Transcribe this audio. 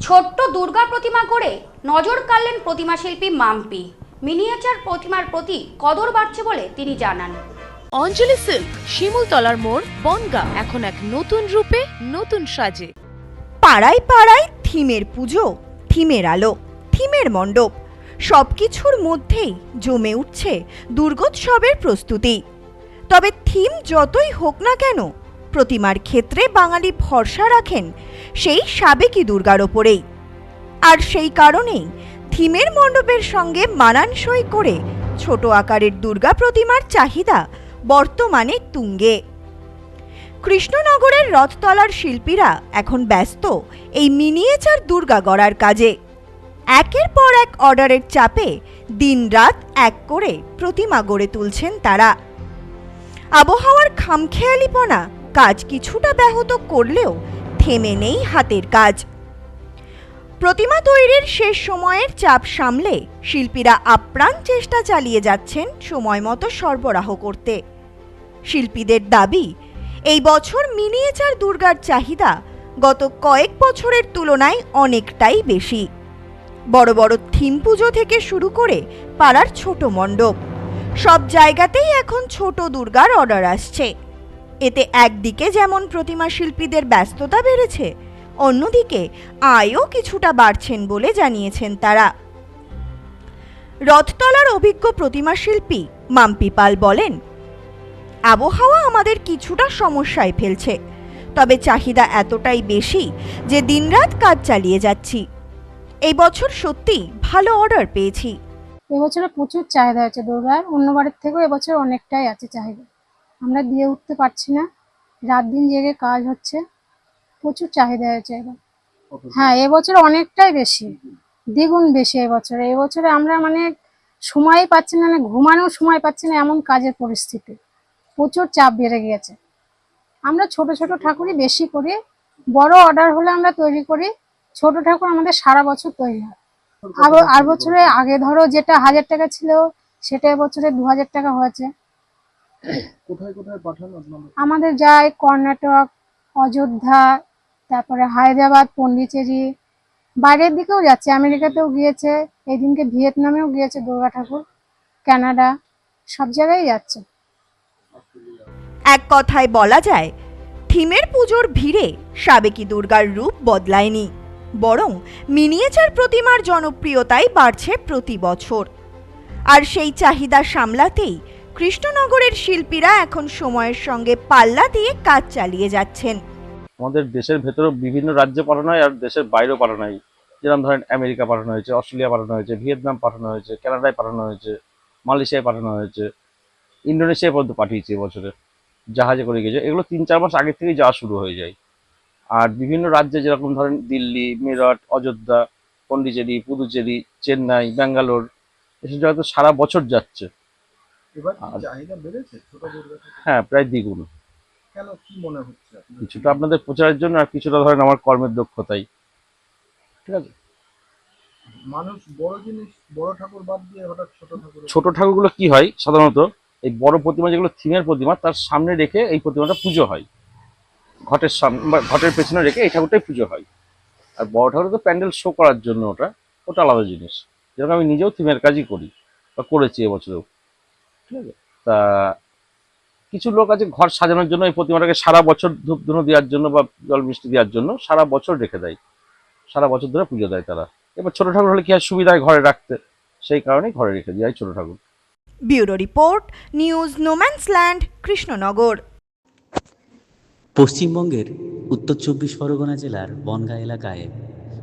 ছোট্ট দুর্গা প্রতিমা করে নজর কাড়লেন প্রতিমা শিল্পী মাম্পি। মিনিয়েচার প্রতিমার প্রতি কদর বাড়ছে বলে তিনি জানান। অঞ্জলি সিল্ক শিমুলতলার মোড় বনগা এখন এক নতুন রূপে নতুন সাজে। পাড়ায় পাড়ায় থিমের পুজো থিমের আলো থিমের মণ্ডপ সবকিছুর মধ্যেই জমে উঠছে দুর্গোৎসবের প্রস্তুতি। তবে থিম যতই হোক না কেন প্রতিমার ক্ষেত্রে বাঙালি ভরসা রাখেন সেই সাবেকি দুর্গার ওপরেই। আর সেই কারণেই থিমের মণ্ডপের সঙ্গে মানানসই করে ছোট আকারের দুর্গা প্রতিমার চাহিদা বর্তমানে তুঙ্গে। কৃষ্ণনগরের রথতলার শিল্পীরা এখন ব্যস্ত এই মিনিয়েচার দুর্গা গড়ার কাজে। একের পর এক অর্ডারের চাপে দিনরাত এক করে প্রতিমা গড়ে তুলছেন তারা। আবহাওয়ার খামখেয়ালিপনা কাজ কিছুটা ব্যাহত করলেও থেমে নেই হাতের কাজ। প্রতিমা তৈরির শেষ সময়ের চাপ সামলে শিল্পীরা আপ্রাণ চেষ্টা চালিয়ে যাচ্ছেন সময় মতো সরবরাহ করতে। শিল্পীদের দাবি, এই বছর মিনিয়েচার দুর্গার চাহিদা গত কয়েক বছরের তুলনায় অনেকটাই বেশি। বড় বড় থিম পুজো থেকে শুরু করে পাড়ার ছোট মণ্ডপ, সব জায়গাতেই এখন ছোট দুর্গার অর্ডার আসছে। এতে একদিকে যেমন প্রতিমা শিল্পীদের ব্যস্ততা বেড়েছে, অন্যদিকে আয়ও কিছুটা বাড়ছেন বলে জানিয়েছেন তারা। রথতলার অভিজ্ঞ প্রতিমা শিল্পী মাম্পি পাল বলেন, আবহাওয়া আমাদের কিছুটা সমস্যায় ফেলছে, তবে চাহিদা এতটাই বেশি যে দিনরাত কাজ চালিয়ে যাচ্ছি। এই বছর সত্যি ভালো অর্ডার পেয়েছি। এবছরে প্রচুর চাহিদা আছে দুর্গার, অন্যবারের থেকেও এবছর অনেকটাই আছে চাহিদা। আমরা দিয়ে উঠতে পারছি না। রাত দিন জেগে কাজ হচ্ছে। প্রচুর চাহিদা হয়েছে এবার। হ্যাঁ এবছর অনেকটাই বেশি। দ্বিগুণ বেশি এবছরে। এবছরে আমরা মানে সময় পাচ্ছি না মানে ঘুমানোর সময় পাচ্ছি না এমন কাজের পরিস্থিতি। প্রচুর চাপ বেড়ে গিয়েছে। আমরা ছোট ছোট ঠাকুরই বেশি করি। বড় অর্ডার হলে আমরা তৈরি করি। ছোট ঠাকুর আমাদের সারা বছর তৈরি হয়। আর আর বছরে আগে ধরো যেটা হাজার টাকা ছিল সেটা এবছরে দু হাজার টাকা হয়েছে। কোথায় কোথায় পাঠান আমাদের যায় কর্ণাটক অযোধ্যা তারপরে হায়দ্রাবাদ পন্ডিচেরি। বাইরের দিকেও যাচ্ছে আমেরিকাতেও গিয়েছে এই দিনকে ভিয়েতনামেও গিয়েছে দুর্গা ঠাকুর কানাডা সব জায়গায় যাচ্ছে। এক কথায় বলা যায় থিমের পুজোর ভিড়ে সাবেকি দুর্গার রূপ বদলায়নি বরং মিনিয়েচার প্রতিমার জনপ্রিয়তাই বাড়ছে প্রতি বছর। আর সেই চাহিদা সামলাতেই কৃষ্ণনগরের শিল্পীরা এখন সময়ের সঙ্গে পাল্লা দিয়ে কাজ চালিয়ে যাচ্ছেন। আমাদের দেশের ভেতরেও বিভিন্ন রাজ্যে পাঠানো হয় আর দেশের বাইরেও পাঠানো হয়। যেরকম ধরেন আমেরিকা পাঠানো হয়েছে, অস্ট্রেলিয়া পাঠানো হয়েছে, ভিয়েতনাম পাঠানো হয়েছে, কানাডায় পাঠানো হয়েছে, মালয়েশিয়ায় পাঠানো হয়েছে ইন্দোনেশিয়া পর্যন্ত পাঠিয়েছে এবছরে জাহাজে করে গেছে এগুলো তিন চার মাস আগে থেকেই যাওয়া শুরু হয়ে যায়। আর বিভিন্ন রাজ্যে যেরকম ধরেন দিল্লি মেরঠ অযোধ্যা, পন্ডিচেরি, পুদুচেরি, চেন্নাই, ব্যাঙ্গালোর, এসব জায়গায় তো সারা বছর যাচ্ছে। এবার চাহিদা বেড়েছে? ছোট হ্যাঁ প্রায় দ্বিগুণ। কেন কি মনে হচ্ছে কিছুটা আপনাদের প্রচারের জন্য আর কিছুটা ধরেন আমার কর্মের দক্ষতাই। ঠিক আছে? মানুষ বড় জিনিস বড় ঠাকুর বাদ দিয়ে হঠাৎ ছোট ঠাকুর ছোট ঠাকুরগুলো কি হয় সাধারণত? এই বড় প্রতিমা যেগুলো থিমের প্রতিমা তার সামনে রেখে এই প্রতিমাটা পুজো হয়। ঘটের সামনে বা ঘটের পেছনে রেখে এই ঠাকুরটাই পুজো হয়। আর বড় ঠাকুর তো প্যান্ডেল শো করার জন্য ওটা ওটা আলাদা জিনিস। যেরকম আমি নিজেও থিমের কাজই করি বা করেছি এবছরেও। ঠিক আছে? তা কিছু লোক আছে ঘর সাজানোর জন্য এই প্রতিমাটাকে সারা বছর ধূপ ধুনো দেওয়ার জন্য বা জল মিষ্টি দেওয়ার জন্য সারা বছর রেখে দেয়। সারা বছর ধরে পুজো দেয় তারা। এবার ছোট ঠাকুর হলে কি আর সুবিধা হয় ঘরে রাখতে? সেই কারণেই ঘরে রেখে দেওয়া হয় ছোট ঠাকুর। Bureau report news no man's land Krishnanagar. পশ্চিমবঙ্গের উত্তর চব্বিশ পরগনা জেলার বনগাঁ এলাকায়